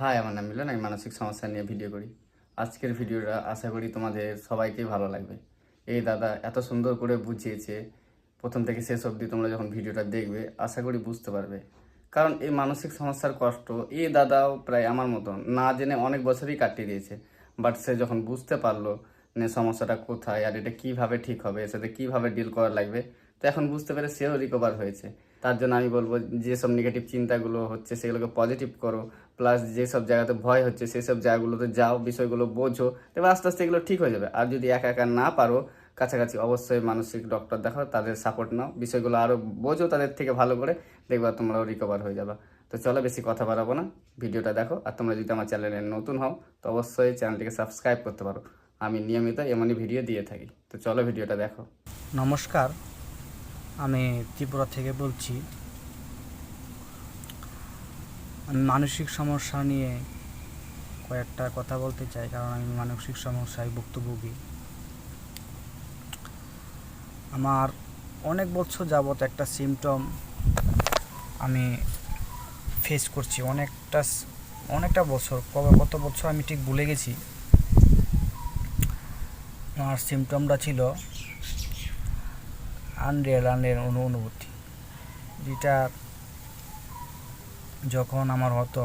High আমার নাম মিলন। আমি মানসিক সমস্যা নিয়ে ভিডিও করি। আজকের ভিডিওটা আশা করি তোমাদের সবাইকেই ভালো লাগবে। এই দাদা এত সুন্দর করে বুঝিয়েছে, প্রথম থেকে শেষ অবধি তোমরা যখন ভিডিওটা দেখবে, আশা করি বুঝতে পারবে। কারণ এই মানসিক সমস্যার কষ্ট এই দাদাও প্রায় আমার মতন, না জেনে অনেক বছরই কাটিয়ে দিয়েছে। বাট সে যখন বুঝতে পারল যে সমস্যাটা কোথায় আর এটা কীভাবে ঠিক হবে, এর সাথে কীভাবে ডিল করা লাগবে, তো এখন বুঝতে পেরে সেও রিকভার হয়েছে। তার জন্য আমি বলব যেসব নেগেটিভ চিন্তাগুলো হচ্ছে সেগুলোকে পজিটিভ করো প্লাস যেসব জায়গাতে ভয় হচ্ছে সেই সব জায়গাগুলোতে যাও, বিষয়গুলো বোঝো তবে আস্তে আস্তে এগুলো ঠিক হয়ে যাবে। আর যদি একা একা না পারো, কাছাকাছি অবশ্যই মানসিক ডক্টর দেখাও, তাদের সাপোর্ট নাও। বিষয়গুলো আরও বোঝো তাদের থেকে ভালো করে, দেখবা তোমরাও রিকভার হয়ে যাবে। তো চলো বেশি কথা বাড়াবো না, ভিডিওটা দেখো। আর তোমরা যদি আমার চ্যানেলে নতুন হও, তো অবশ্যই চ্যানেলটিকে সাবস্ক্রাইব করতে পারো। আমি নিয়মিত এমনই ভিডিও দিয়ে থাকি। তো চলো ভিডিওটা দেখো। নমস্কার আমি ত্রিপুরা থেকে বলছি আমি মানসিক সমস্যা নিয়ে কয়েকটা কথা বলতে চাই, কারণ আমি মানসিক সমস্যায় ভুক্তভোগী। আমার অনেক বছর যাবত একটা সিমটম আমি ফেস করছি। অনেকটা অনেকটা বছর, কবে, কত বছর আমি ঠিক ভুলে গেছি। আমার সিমটমটা ছিল আনরিয়াল আনরিয়াল অনু অনুভূতি যেটা যখন আমার হতো,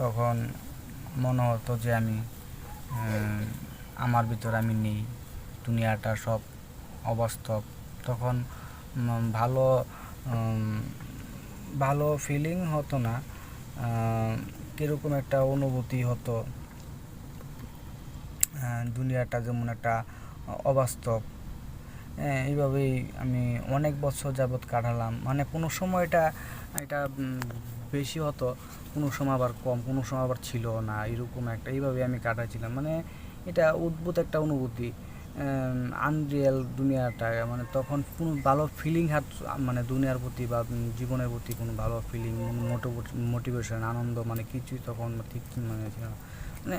তখন মনে হতো যে আমি আমার ভিতর আমি নেই, দুনিয়াটা সব অবাস্তব। তখন ভালো ভালো ফিলিং হতো না কীরকম একটা অনুভূতি হতো দুনিয়াটা যেমন একটা অবাস্তব। এইভাবেই আমি অনেক বছর যাবৎ কাটালাম। মানে কোনো সময় এটা এটা বেশি হতো, কোনো সময় আবার কম, কোনো সময় আবার ছিল না, এরকম একটা এইভাবে আমি কাটাচ্ছিলাম মানে এটা অদ্ভুত একটা অনুভূতি। আনরিয়েল দুনিয়াটা মানে তখন কোনো ভালো ফিলিং হাত মানে দুনিয়ার প্রতি বা জীবনের প্রতি কোনো ভালো ফিলিং মোটিভেশন আনন্দ মানে কিছুই তখন ঠিক মানে। মানে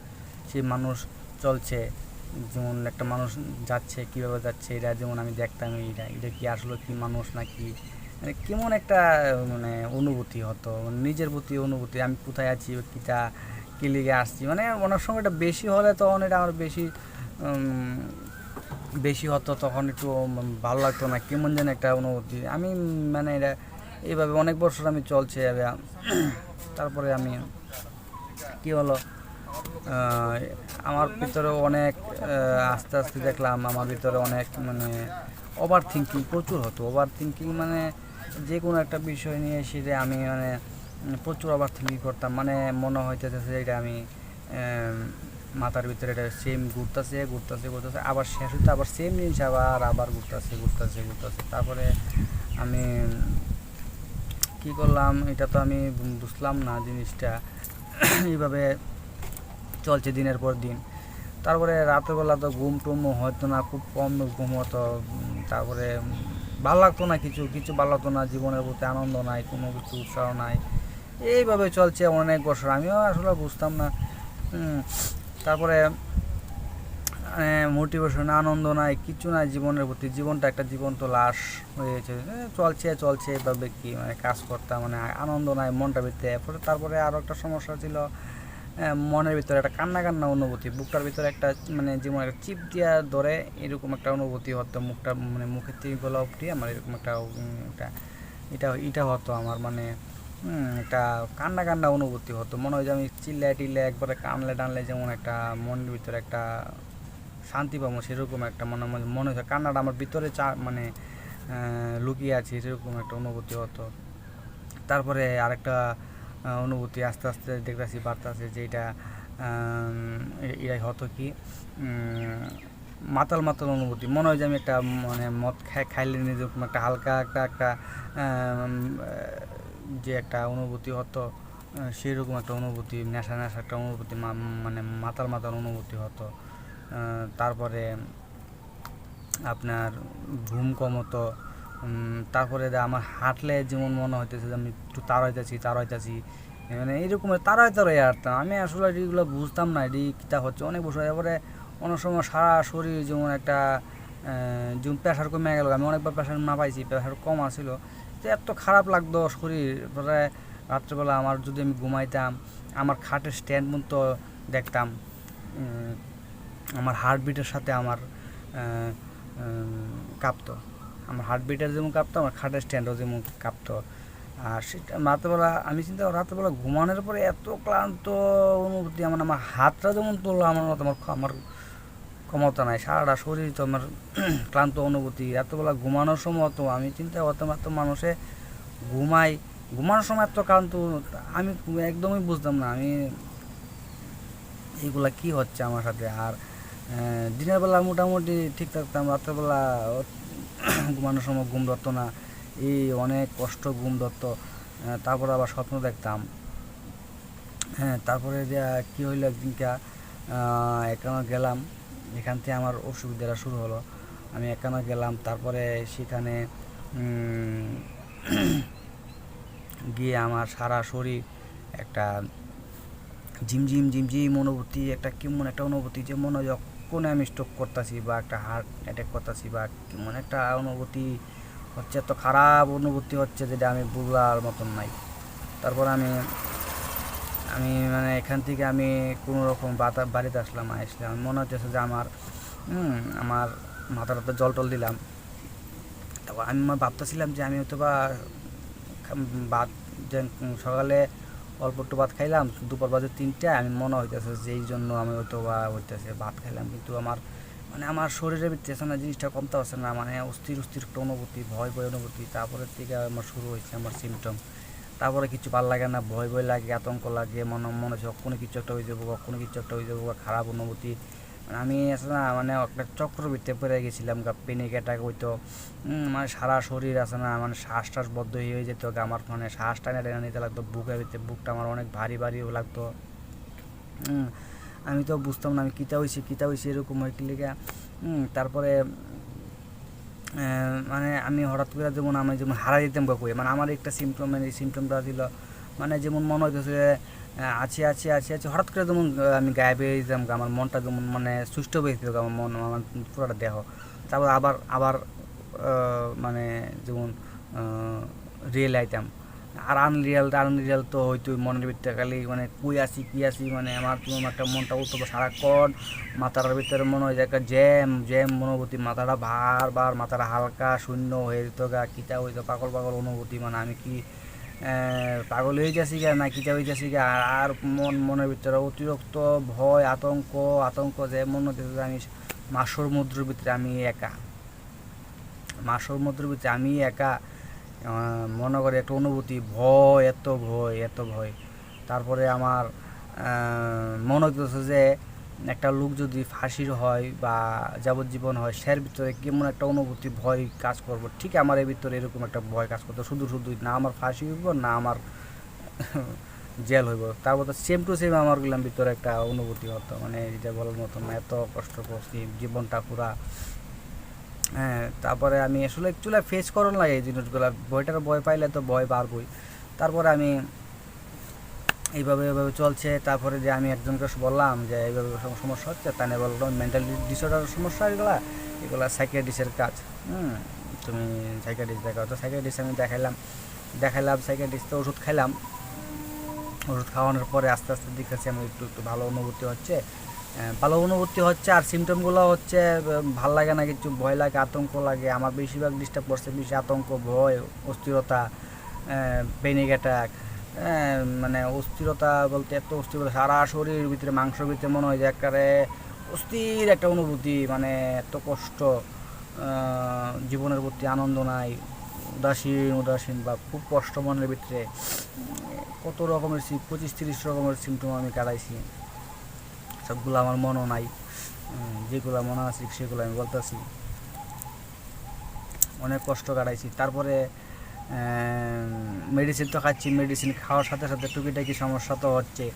সে মানুষ চলছে যেমন একটা মানুষ যাচ্ছে, কীভাবে যাচ্ছে এটা যেমন আমি দেখতাম এইটা, এটা কি আসলে কি মানুষ নাকি? মানে কেমন একটা মানে অনুভূতি হতো মানে নিজের প্রতি অনুভূতি, আমি কোথায় আছি, কিটা, কি লিগে আসছি? মানে অনেক সময় এটা বেশি হলে তখন এটা আমার বেশি বেশি হতো, তখন একটু ভালো লাগতো না, কেমন যেন একটা অনুভূতি। আমি মানে এটা, এইভাবে অনেক বছর আমি চলছে। তারপরে আমি, কি হলো? আমার ভিতরে অনেক আস্তে আস্তে দেখলাম আমার ভিতরে অনেক মানে ওভার থিঙ্কিং প্রচুর হতো। ওভার থিঙ্কিং মানে যে কোনো একটা বিষয় নিয়ে সেটা আমি মানে প্রচুর ওভার থিঙ্কিং করতাম। মানে মনে হইতেছে এটা আমি মাথার ভিতরে এটা সেম ঘুরতেছে ঘুরতেছে ঘুরতেছে, আবার শেষ হইতে আবার সেম জিনিস আবার আবার ঘুরতেছে ঘুরতেছে ঘুরতেছে। তারপরে আমি কি করলাম, এটা তো আমি বুঝলাম না জিনিসটা। এইভাবে চলছে দিনের পর দিন। তারপরে রাতেরবেলা তো ঘুম টুম হতো না, খুব কম ঘুম হতো। তারপরে ভালো লাগতো না কিছু কিছু ভালো লাগতো না, জীবনের প্রতি আনন্দ নাই, কোনো কিছু উৎসাহ নাই। এইভাবে চলছে অনেক বছর, আমিও আসলে বুঝতাম না। তারপরে মোটিভেশন আনন্দ নাই, কিছু নাই জীবনের প্রতি। জীবনটা একটা জীবন্ত লাশ হয়ে গেছে চলছে চলছে, এভাবে কি মানে কাজ করতাম মানে আনন্দ নাই, মনটা ভিতরে তারপরে আরও একটা সমস্যা ছিল মনের ভিতরে একটা কান্না কান্না অনুভূতি, বুকটার ভিতরে একটা মানে যেমন একটা চিপ দিয়া ধরে এরকম একটা অনুভূতি হতো, মুখটা মানে মুখের থেকে গলা অবধি আমার এরকম একটা এটা এটা হতো আমার মানে একটা কান্না কান্না অনুভূতি হতো। মনে হয় যে আমি চিল্লায় টিল্লায় একবারে কানলে টানলে যেমন একটা মনের ভিতরে একটা শান্তি পাবো, সেরকম একটা মনে মনে মনে হচ্ছে কান্নাটা আমার ভিতরে চা মানে লুকিয়ে আছে, সেরকম একটা অনুভূতি হতো। তারপরে আরেকটা অনুভূতি আস্তে আস্তে দেখতেছি, বাড়তেছে যে এটা এটাই হতো কি মাতাল মাতাল অনুভূতি। মনে হয় যে আমি একটা মানে মদ খাই খাইলে যেরকম একটা হালকা একটা একটা যে একটা অনুভূতি হতো সেরকম একটা অনুভূতি, নেশা নেশা একটা অনুভূতি মানে মাতাল মাতাল অনুভূতি হতো। তারপরে আপনার ঘুম কম হতো তারপরে আমার হাঁটলে যেমন মনে হইতেছে যে আমি একটু তাড়াইতেছি তাড়াইতেছি মানে এইরকম তাড়াই তাড়াই হাঁটতাম আমি আসলে এগুলো বুঝতাম না, এটি কীটা হচ্ছে। অনেক বছর এবারে অনেক সময় সারা শরীর যেমন একটা যেমন প্রেশার কমে গেল। আমি অনেকবার প্রেশার না পাইছি প্রেশার কম আসছিল তো এত খারাপ লাগতো শরীর। পরে রাত্রেবেলা আমার যদি আমি ঘুমাইতাম, আমার খাটের স্ট্যান্ড পর্যন্ত দেখতাম। আমার হার্টবিটের সাথে আমার কাঁপতো। আমার হার্টবিটের যেমন কাঁপতো, আমার খাটের স্ট্যান্ডও যেমন কাঁপতো। আর সেটা রাত্রেবেলা আমি চিন্তা করি রাত্রেবেলা ঘুমানোর পরে এত ক্লান্ত অনুভূতি, আমার আমার হাতটা যেমন তোলো আমার মতো আমার আমার ক্ষমতা নাই, সারাটা শরীর তো আমার ক্লান্ত অনুভূতি। রাত্রেবেলা ঘুমানোর সময় তো আমি চিন্তা করতাম এত মানুষে ঘুমাই, ঘুমানোর সময় এত ক্লান্ত আমি একদমই বুঝতাম না, আমি এইগুলা কি হচ্ছে আমার সাথে? আর দিনের বেলা মোটামুটি ঠিক থাকতাম রাত্রেবেলা ঘুমানোর সময় ঘুম ধরতো না। এই অনেক কষ্ট ঘুম ধরতো। তারপরে আবার স্বপ্ন দেখতাম। হ্যাঁ তারপরে কী হইল একদিনকে একানো গেলাম। এখান থেকে আমার অসুবিধাটা শুরু হলো। আমি একানো গেলাম। তারপরে সেখানে গিয়ে আমার সারা শরীর একটা ঝিমঝিম ঝিমঝিম অনুভূতি, একটা কেমন একটা অনুভূতি যে মনে হয় যখন আমি স্ট্রোক করতেছি বা একটা হার্ট অ্যাটাক করতেছি বা কেমন একটা অনুভূতি হচ্ছে, এত খারাপ অনুভূতি হচ্ছে যেটা আমি বুঝার মতন নাই। তারপর আমি আমি মানে এখান থেকে আমি কোনো রকম বাতা, বাড়িতে আসলাম আসলে আসলাম মনে হচ্ছে যে আমার আমার মাথাটাতে জল টল দিলাম। তারপর আমি ভাবতেছিলাম যে আমি হয়তো বা ভাত সকালে অল্প একটু ভাত খাইলাম, দুপুর বাজে তিনটায় আমি মনে হইতেছে যে এই জন্য আমি হয়তো বা হইতেছে ভাত খাইলাম। কিন্তু আমার মানে আমার শরীরে ভিতরে না জিনিসটা কমতে পারছে না মানে অস্থির অস্থির একটা অনুভূতি, ভয় ভয় অনুভূতি। তারপরের থেকে আমার শুরু হয়েছে আমার সিমটম তারপরে কিছু ভালো লাগে না, ভয় ভয় লাগে, আতঙ্ক লাগে, মনে মনে হচ্ছে কখনো কিছু একটা হয়ে যাব, কখনো কিছু একটা হয়ে যাব খারাপ অনুভূতি। আমি আছে না মানে একটা চক্র ভিতরে পড়ে গেছিলাম, গা পেনিক অ্যাটাক হইতো। মানে সারা শরীর আছে না মানে শ্বাস টাস বদ্ধ হয়ে যেত, গা আমার মানে শ্বাস টানে টেনে নিতে লাগতো, বুকের ভিতরে বুকটা আমার অনেক ভারী ভারীও লাগতো। আমি তো বুঝতাম না আমি কিতা হয়েছি কিতা হয়েছি এরকম হয় কি লেগে। তারপরে মানে আমি হঠাৎ করে যেমন আমি যেমন হারা দিতাম কই মানে আমার একটা সিমটম মানে সিমটমটা ছিল মানে যেমন মনে হইতেছে আছি আছি আছি আছি। হঠাৎ করে যেমন আমি গায়ে বেরিয়ে যেতাম আমার মনটা যেমন মানে সুস্থ হয়ে যেত আমার মন, আমার পুরোটা দেহ। তারপর আবার আবার মানে যেমন রিয়েল আইতাম। আর আনরিয়াল আনরিয়াল তো হয়তো মনের ভিতরে খালি মানে কুই আসি কি আসি মানে আমার তোমার একটা মনটা উঠতো সারাক্ষণ মাথার ভিতরে মনে হয় একটা জ্যাম জ্যাম অনুভূতি, মাথাটা বার বার মাথাটা হালকা, শূন্য হয়ে যেত, গা, কিতা হইতো পাগল পাগল অনুভূতি মানে আমি কি পাগল হয়ে যাচ্ছি গা, না কিতা হয়ে যাচ্ছি গা, আর- মন মনের ভিতরে অতিরিক্ত ভয়, আতঙ্ক আতঙ্ক যে মনে হচ্ছে আমি মাসর মুদ্রার ভিতরে আমি একা। মাসর মুদ্রার ভিতরে আমি একা মনে করে একটা অনুভূতি, ভয়, এত ভয় এত ভয়। তারপরে আমার মনে হইতেছে যে একটা লোক যদি ফাঁসির হয় বা যাবজ্জীবন হয়, সের ভিতরে কেমন একটা অনুভূতি, ভয় কাজ করব? ঠিক আমার এর ভিতরে এরকম একটা ভয় কাজ করতো। শুধু শুধু না আমার ফাঁসি হইব, না আমার জেল হইব। তারপর তো সেম টু সেম আমার গুলাম ভিতরে একটা অনুভূতি হতো। মানে এটা বলার মতো না, এত কষ্ট করছি, জীবনটা পুরা। হ্যাঁ তারপরে আমি আসলে অ্যাকচুয়ালি ফেস করন লাগে এই জিনিসগুলো। বইটার ভয় পাইলে তো ভয় পারবই। তারপরে আমি এইভাবে এইভাবে চলছে। তারপরে যে আমি একজনকে বললাম যে এইভাবে সম- সমস্যা হচ্ছে, তা নিয়ে বললাম মেন্টাল ডিসঅর্ডার সমস্যা এগুলা এগুলা সাইকিয়াট্রিস্টের কাজ। হুম, তুমি সাইকিয়াট্রিস্ট দেখাও। তো সাইকিয়াট্রিস্ট আমি দেখাইলাম। দেখাইলাম সাইকিয়াট্রিস্টে ওষুধ খাইলাম। ওষুধ খাওয়ানোর পরে আস্তে আস্তে দেখতেছি আমি একটু একটু ভালো অনুভূতি হচ্ছে। ভালো অনুভূতি হচ্ছে আর সিমটমগুলো হচ্ছে ভালো লাগে না, কিছু ভয় লাগে, আতঙ্ক লাগে। আমার বেশিরভাগ ডিস্টার্ব করছে বেশি আতঙ্ক, ভয়, অস্থিরতা পেনিক অ্যাটাক মানে অস্থিরতা বলতে এত অস্থিরতা, সারা শরীরের ভিতরে মাংসের ভিতরে মনে হয় যে একেবারে অস্থির একটা অনুভূতি মানে এত কষ্ট জীবনের প্রতি আনন্দ নাই, উদাসীন উদাসীন বা খুব কষ্ট মনের ভিতরে। কত রকমের সি- পঁচিশ তিরিশ রকমের সিমটম আমি কাটাইছি। সবগুলো আমার মনও নাই যেগুলো মনে আছে সেগুলো আমি বলতেছি। অনেক কষ্ট কাটাইছি। তারপরে মেডিসিন তো খাচ্ছি মেডিসিন খাওয়ার সাথে সাথে টুকিটাকি সমস্যা তো হচ্ছে।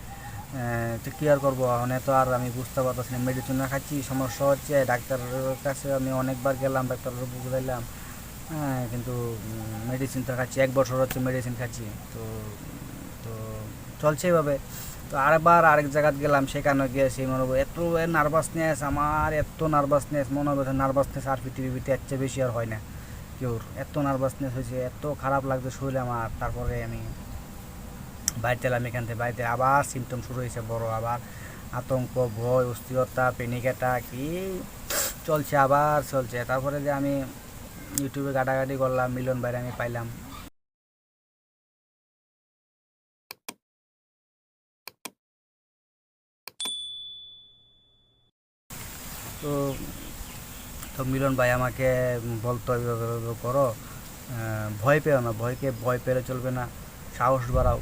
তো কী আর করব? এখন তো আর আমি বুঝতে পারতেছি না মেডিসিন না খাচ্ছি, সমস্যা হচ্ছে, ডাক্তারের কাছে আমি অনেকবার গেলাম, ডাক্তারের বুঝাইলাম হ্যাঁ কিন্তু মেডিসিন তো খাচ্ছি, এক বছর হচ্ছে মেডিসিন খাচ্ছি, তো তো চলছে এভাবে। তো আরেকবার আরেক জায়গায় গেলাম, সেখানে গিয়ে সেই মনে হবে এত নার্ভাসনেস আমার এত নার্ভাসনেস মনে হবে নার্ভাসনেস আর পৃথিবীতে এর চেয়ে বেশি আর হয় না। কেউর এত নার্ভাসনেস হয়েছে, এত খারাপ লাগছে শরীরে আমার। তারপরে আমি বাড়িতে এলাম এখান থেকে বাড়িতে আবার সিমটম শুরু হয়েছে, বড় আবার। আতঙ্ক, ভয়, অস্থিরতা পেনিক অ্যাটাক কি চলছে, আবার চলছে। তারপরে যে আমি ইউটিউবে ঘাটাঘাটি করলাম, মিলন বাইরে আমি পাইলাম। তো তো মিলন ভাই, আমাকে বলতো এইভাবে করো। ভয় পেও না, ভয়কে ভয় পেলে চলবে না, সাহস বাড়াও।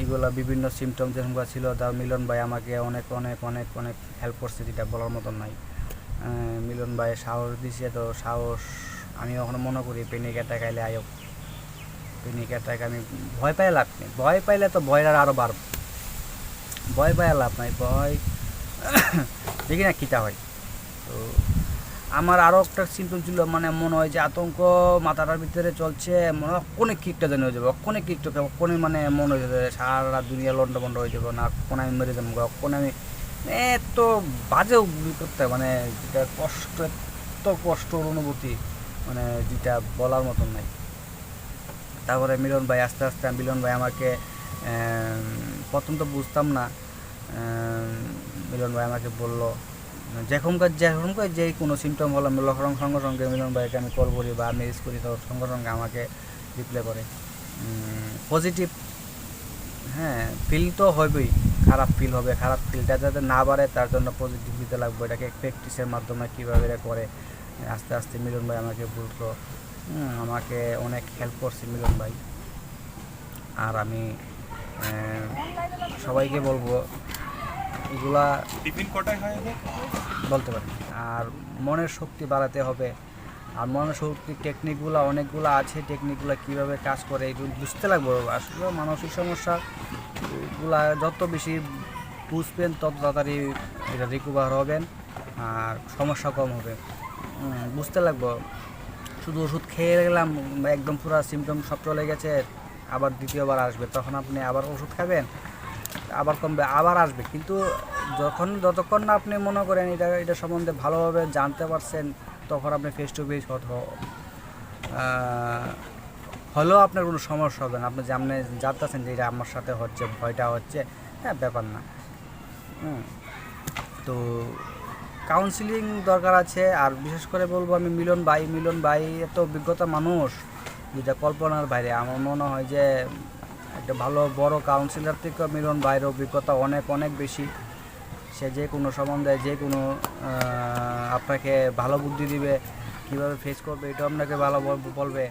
এগুলো বিভিন্ন সিমটম যেরকম ছিল, তা মিলন ভাই আমাকে অনেক অনেক অনেক অনেক হেল্প করছে, যেটা বলার মতন নাই। মিলন ভাই সাহস দিছে তো, সাহস, আমি কখনো মনে করি পেনিক অ্যাটাক আইলে আয়ক পেনিক অ্যাটাক আমি ভয় পাই লাভ নেই। ভয় পাইলে তো ভয় আর আরও বাড়ব। ভয় পাই লাভ নাই, ভয় দেখি না কীটা হয়। তো আমার আরও একটা সিমটম ছিল মানে মনে হয় যে আতঙ্ক মাথাটার ভিতরে চলছে, মনে হয় অনেক কিকটা জানি হয়ে যাবে অনেক কিকটা অক্ষণে মানে মনে হয়ে যাবে সারা দুনিয়া লন্ড বন্ড হয়ে যাবে, না কোন আমি মেরে যাব অক্ষণে আমি এত বাজে করতে মানে যেটা কষ্ট, এত কষ্টর অনুভূতি মানে যেটা বলার মতন নাই। তারপরে মিলন ভাই আস্তে আস্তে, মিলন ভাই আমাকে প্রথম তো বুঝতাম না মিলন ভাই আমাকে বলল যেখনকার যেখনকার যে কোনো সিমটম হলো, আমি লক্ষণ সঙ্গে সঙ্গে মিলন ভাইকে আমি কল করি বা মেসেজ করি, তো সঙ্গে সঙ্গে আমাকে রিপ্লাই করে। পজিটিভ হ্যাঁ ফিল তো হবেই, খারাপ ফিল হবে, খারাপ ফিলটা যাতে না বাড়ে, তার জন্য পজিটিভ দিতে লাগবে। এটাকে প্র্যাকটিসের মাধ্যমে কীভাবে এটা করে, আস্তে আস্তে মিলন ভাই আমাকে বলতো আমাকে অনেক হেল্প করছে মিলন ভাই। আর আমি সবাইকে বলব এগুলা টিফিন কটায় হয়? বলতে পারি। আর মনের শক্তি বাড়াতে হবে। আর মনের শক্তি টেকনিকগুলো অনেকগুলো আছে টেকনিকগুলো কীভাবে কাজ করে এগুলো বুঝতে লাগবে। আসলে মানসিক সমস্যা গুলা যত বেশি বুঝবেন তত তাড়াতাড়ি এটা রিকভার হবেন আর সমস্যা কম হবে। বুঝতে লাগবো। শুধু ওষুধ খেয়ে গেলাম একদম পুরো সিমটম সব চলে গেছে আবার দ্বিতীয়বার আসবে তখন আপনি আবার ওষুধ খাবেন? আবার কমবে, আবার আসবে। কিন্তু যখন, যতক্ষণ না আপনি মনে করেন এটা এটা সম্বন্ধে ভালোভাবে জানতে পারছেন, তখন আপনি ফেস টু ফেস হলেও আপনার কোনো সমস্যা হবে না। আপনি যে আপনি জানতেছেন যে এটা আমার সাথে হচ্ছে, ভয়টা হচ্ছে হ্যাঁ ব্যাপার না। তো কাউন্সিলিং দরকার আছে, আর বিশেষ করে বলব আমি মিলন ভাই। মিলন ভাই এত অভিজ্ঞতা মানুষ, যেটা কল্পনার বাইরে। আমার মনে হয় যে একটা ভালো, বড় কাউন্সিলর থেকে মিলন ভাইয়ের অভিজ্ঞতা অনেক অনেক বেশি। সে যে কোনো সম্বন্ধে, যে কোনো আপনাকে ভালো বুদ্ধি দিবে, কীভাবে ফেস করবে এটাও আপনাকে ভালো বলবে।